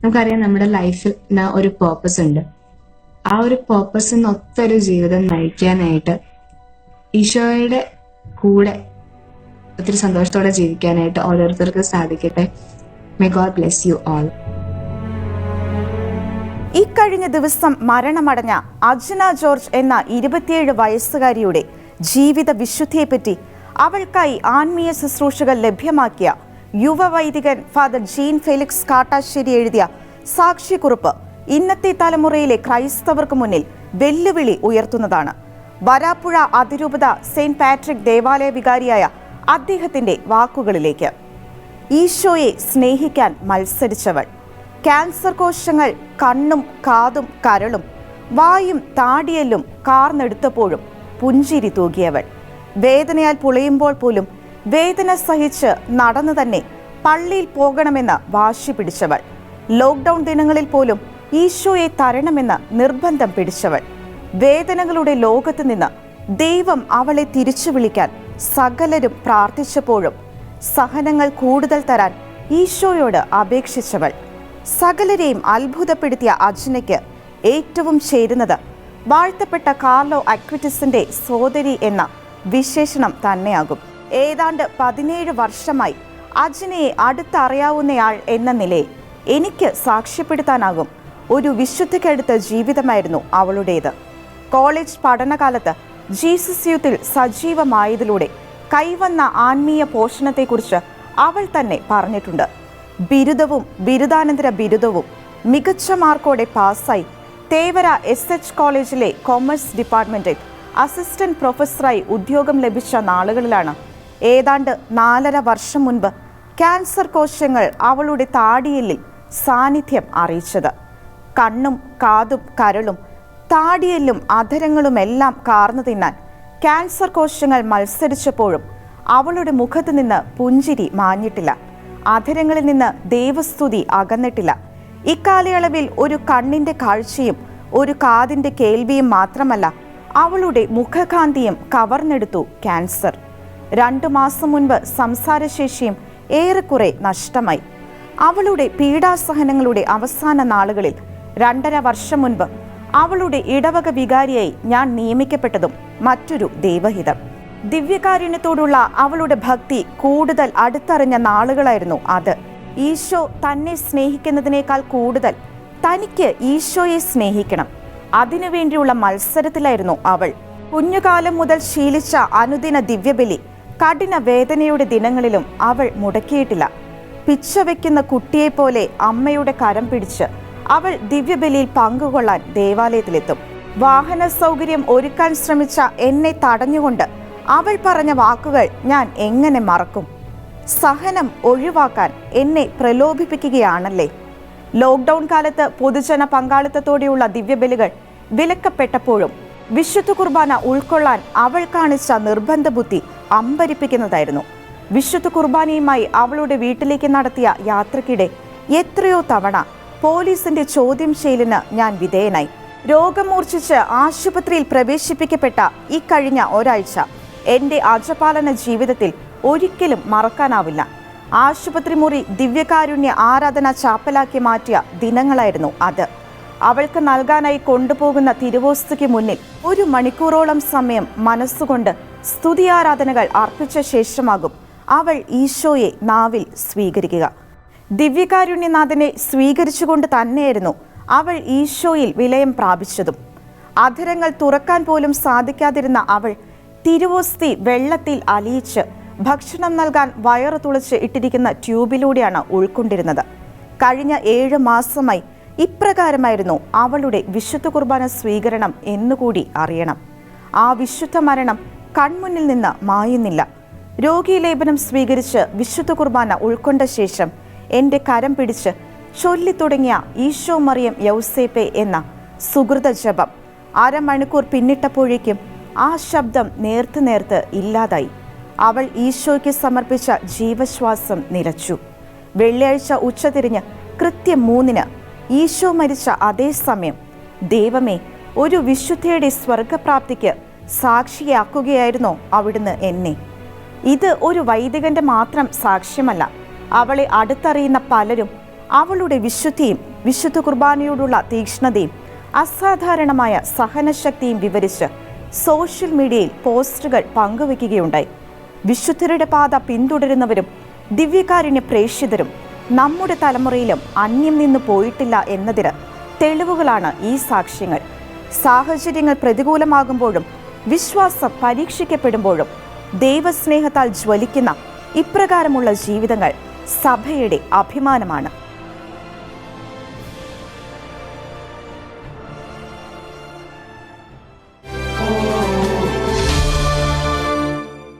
നമുക്കറിയാം നമ്മുടെ ലൈഫിൽ ഒരു പേർപ്പസ് ഉണ്ട്. ആ ഒരു പേർപ്പസിന് ഒത്തൊരു ജീവിതം നയിക്കാനായിട്ട് ഈശോയുടെ കൂടെ ഒത്തിരി സന്തോഷത്തോടെ ജീവിക്കാനായിട്ട് ഓരോരുത്തർക്ക് സാധിക്കട്ടെ. May God bless you all ഇക്കഴിഞ്ഞ ദിവസം മരണമടഞ്ഞ അർജുന ജോർജ് എന്ന ഇരുപത്തിയേഴ് വയസ്സുകാരിയുടെ ജീവിത വിശുദ്ധിയെപ്പറ്റി അവൾക്കായി ആത്മീയ ശുശ്രൂഷകൾ ലഭ്യമാക്കിയ യുവവൈദികൻ ഫാദർ ജീൻ ഫെലിക്സ് കാട്ടാശ്ശേരി എഴുതിയ സാക്ഷ്യക്കുറിപ്പ് ഇന്നത്തെ തലമുറയിലെ ക്രൈസ്തവർക്ക് മുന്നിൽ വെല്ലുവിളി ഉയർത്തുന്നതാണ്. വരാപ്പുഴ അതിരൂപത സെയിന്റ് പാട്രിക് ദേവാലയ വികാരിയായ അദ്ദേഹത്തിന്റെ വാക്കുകളിലേക്ക്. ഈശോയെ സ്നേഹിക്കാൻ മത്സരിച്ചവൾ. ക്യാൻസർ കോശങ്ങൾ കണ്ണും കാതും കരളും വായും താടിയെല്ലും കാർന്നെടുത്തപ്പോഴും പുഞ്ചിരി തൂകിയവൾ. വേദനയാൽ പുളയുമ്പോൾ പോലും വേദന സഹിച്ച് നടന്നു തന്നെ പള്ളിയിൽ പോകണമെന്ന് വാശി പിടിച്ചവൾ. ലോക്ക്ഡൗൺ ദിനങ്ങളിൽ പോലും ഈശോയെ തരണമെന്ന് നിർബന്ധം പിടിച്ചവൾ. വേദനകളുടെ ലോകത്ത് നിന്ന് ദൈവം അവളെ തിരിച്ചു വിളിക്കാൻ സകലരും പ്രാർത്ഥിച്ചപ്പോഴും സഹനങ്ങൾ കൂടുതൽ തരാൻ ഈശോയോട് അപേക്ഷിച്ചവൾ. സകലരെയും അത്ഭുതപ്പെടുത്തിയ അർജുനയ്ക്ക് ഏറ്റവും ചേരുന്നത് വാഴ്ത്തപ്പെട്ട കാർലോ അക്വിറ്റിസിന്റെ സോദരി എന്ന വിശേഷണം തന്നെയാകും. ഏതാണ്ട് പതിനേഴ് വർഷമായി അജിനെ അടുത്തറിയാവുന്നയാൾ എന്ന നിലയിൽ എനിക്ക് സാക്ഷ്യപ്പെടുത്താനാകും ഒരു വിശുദ്ധക്കടുത്ത ജീവിതമായിരുന്നു അവളുടേത്. കോളേജ് പഠനകാലത്ത് ജീസസ് യൂത്തിൽ സജീവമായതിലൂടെ കൈവന്ന ആത്മീയ പോഷണത്തെക്കുറിച്ച് അവൾ തന്നെ പറഞ്ഞിട്ടുണ്ട്. ബിരുദവും ബിരുദാനന്തര ബിരുദവും മികച്ച മാർക്കോടെ പാസ്സായി തേവര എസ് എച്ച് കോളേജിലെ കൊമേഴ്സ് ഡിപ്പാർട്ട്മെന്റിൽ അസിസ്റ്റന്റ് പ്രൊഫസറായി ഉദ്യോഗം ലഭിച്ച നാളുകളിലാണ് ഏതാണ്ട് നാലര വർഷം മുൻപ് ക്യാൻസർ കോശങ്ങൾ അവളുടെ താടിയെല്ലിൽ സാന്നിധ്യം അറിയിച്ചത്. കണ്ണും കാതും കരളും താടിയെല്ലും അധരങ്ങളുമെല്ലാം കാർന്നു തിന്നാൻ ക്യാൻസർ കോശങ്ങൾ മത്സരിച്ചപ്പോഴും അവളുടെ മുഖത്ത് നിന്ന് പുഞ്ചിരി മാഞ്ഞിട്ടില്ല. അധരങ്ങളിൽ നിന്ന് ദൈവസ്തുതി അകന്നിട്ടില്ല. ഇക്കാലയളവിൽ ഒരു കണ്ണിന്റെ കാഴ്ചയും ഒരു കാതിന്റെ കേൾവിയും മാത്രമല്ല അവളുടെ മുഖകാന്തിയും കവർന്നെടുത്തു ക്യാൻസർ. രണ്ടു മാസം മുൻപ് സംസാരശേഷിയും ഏറെക്കുറെ നഷ്ടമായി. അവളുടെ പീഡാസഹനങ്ങളുടെ അവസാന നാളുകളിൽ രണ്ടര വർഷം മുൻപ് അവളുടെ ഇടവക വികാരിയായി ഞാൻ നിയമിക്കപ്പെട്ടതും മറ്റൊരു ദൈവഹിതം. ദിവ്യകാരുണ്യത്തോടുള്ള അവളുടെ ഭക്തി കൂടുതൽ അടുത്തറിഞ്ഞ നാളുകളായിരുന്നു അത്. ഈശോ തന്നെ സ്നേഹിക്കുന്നതിനേക്കാൾ കൂടുതൽ തനിക്ക് ഈശോയെ സ്നേഹിക്കണം. അതിനുവേണ്ടിയുള്ള മത്സരത്തിലായിരുന്നു അവൾ. കുഞ്ഞുകാലം മുതൽ ശീലിച്ച അനുദിന ദിവ്യബലി കഠിന വേദനയുടെ ദിനങ്ങളിലും അവൾ മുടക്കിയിട്ടില്ല. പിച്ച വയ്ക്കുന്ന കുട്ടിയെപ്പോലെ അമ്മയുടെ കരം പിടിച്ച് അവൾ ദിവ്യബലിയിൽ പങ്കുകൊള്ളാൻ ദേവാലയത്തിലെത്തും. വാഹന സൗകര്യം ഒരുക്കാൻ ശ്രമിച്ച എന്നെ തടഞ്ഞുകൊണ്ട് അവൾ പറഞ്ഞ വാക്കുകൾ ഞാൻ എങ്ങനെ മറക്കും? സഹനം ഒഴിവാക്കാൻ എന്നെ പ്രലോഭിപ്പിക്കുകയാണല്ലേ? ലോക്ക്ഡൗൺ കാലത്ത് പൊതുജന പങ്കാളിത്തത്തോടെയുള്ള ദിവ്യബലികൾ വിലക്കപ്പെട്ടപ്പോഴും വിശുദ്ധ കുർബാന ഉൾക്കൊള്ളാൻ അവൾ കാണിച്ച നിർബന്ധ ബുദ്ധി അമ്പരിപ്പിക്കുന്നതായിരുന്നു. വിശുദ്ധ കുർബാനയുമായി അവളുടെ വീട്ടിലേക്ക് നടത്തിയ യാത്രക്കിടെ എത്രയോ തവണ പോലീസിന്റെ ചോദ്യം ചെയ്യലിന് ഞാൻ വിധേയനായി. രോഗം മൂർച്ഛിച്ച് ആശുപത്രിയിൽ പ്രവേശിപ്പിക്കപ്പെട്ട ഇക്കഴിഞ്ഞ ഒരാഴ്ച എന്റെ അജപാലന ജീവിതത്തിൽ ഒരിക്കലും മറക്കാനാവില്ല. ആശുപത്രി മുറി ദിവ്യകാരുണ്യ ആരാധന ചാപ്പലാക്കി മാറ്റിയ ദിനങ്ങളായിരുന്നു അത്. അവൾക്ക് നൽകാനായി കൊണ്ടുപോകുന്ന തിരുവോസ്തുക്ക് മുന്നിൽ ഒരു മണിക്കൂറോളം സമയം മനസ്സുകൊണ്ട് സ്തുതിയാരാധനകൾ അർപ്പിച്ച ശേഷമാകും അവൾ ഈശോയെ നാവിൽ സ്വീകരിക്കുക. ദിവ്യകാരുണ്യനാഥനെ സ്വീകരിച്ചുകൊണ്ട് തന്നെയായിരുന്നു അവൾ ഈശോയിൽ വിലയം പ്രാപിച്ചതും. അധരങ്ങൾ തുറക്കാൻ പോലും സാധിക്കാതിരുന്ന അവൾ തിരുവോസ്തി വെള്ളത്തിൽ അലിയിച്ച് ഭക്ഷണം നൽകാൻ വയറ് തുളച്ച് ഇട്ടിരിക്കുന്ന ട്യൂബിലൂടെയാണ് ഉൾക്കൊണ്ടിരുന്നത്. കഴിഞ്ഞ ഏഴ് മാസമായി ഇപ്രകാരമായിരുന്നു അവളുടെ വിശുദ്ധ കുർബാന സ്വീകരണം എന്നുകൂടി അറിയണം. ആ വിശുദ്ധ മരണം കൺമുന്നിൽ നിന്ന് മായുന്നില്ല. രോഗീലേപനം സ്വീകരിച്ച് വിശുദ്ധ കുർബാന ഉൾക്കൊണ്ട ശേഷം എന്റെ കരം പിടിച്ച് ചൊല്ലി തുടങ്ങിയ ഈശോ മറിയം യൗസേപ്പെ എന്ന സുഹൃത ജപം അരമണിക്കൂർ പിന്നിട്ടപ്പോഴേക്കും ആ ശബ്ദം നേർത്ത് നേർത്ത് ഇല്ലാതായി. അവൾ ഈശോയ്ക്ക് സമർപ്പിച്ച ജീവശ്വാസം നിലച്ചു. വെള്ളിയാഴ്ച ഉച്ചതിരിഞ്ഞ് കൃത്യം മൂന്നിന് ഈശോ മരിച്ച അതേ സമയം ദൈവമേ ഒരു വിശുദ്ധയുടെ സ്വർഗപ്രാപ്തിക്ക് സാക്ഷിയാക്കുകയായിരുന്നോ അവിടുന്ന് എന്നെ. ഇത് ഒരു വൈദികന്റെ മാത്രം സാക്ഷ്യമല്ല. അവളെ അടുത്തറിയുന്ന പലരും അവളുടെ വിശുദ്ധിയും വിശുദ്ധ കുർബാനയോടുള്ള തീക്ഷ്ണതയും അസാധാരണമായ സഹനശക്തിയും വിവരിച്ച് സോഷ്യൽ മീഡിയയിൽ പോസ്റ്റുകൾ പങ്കുവയ്ക്കുകയുണ്ടായി വിശുദ്ധരുടെ പാത പിന്തുടരുന്നവരും ദിവ്യകാരുണ്യ പ്രേക്ഷിതരും നമ്മുടെ തലമുറയിലും അന്യം നിന്ന് പോയിട്ടില്ല എന്നതിന് തെളിവുകളാണ് ഈ സാക്ഷ്യങ്ങൾ. സാഹചര്യങ്ങൾ പ്രതികൂലമാകുമ്പോഴും വിശ്വാസം പരീക്ഷിക്കപ്പെടുമ്പോഴും ദൈവസ്നേഹത്താൽ ജ്വലിക്കുന്ന ഇപ്രകാരമുള്ള ജീവിതങ്ങൾ സഭയുടെ അഭിമാനമാണ്.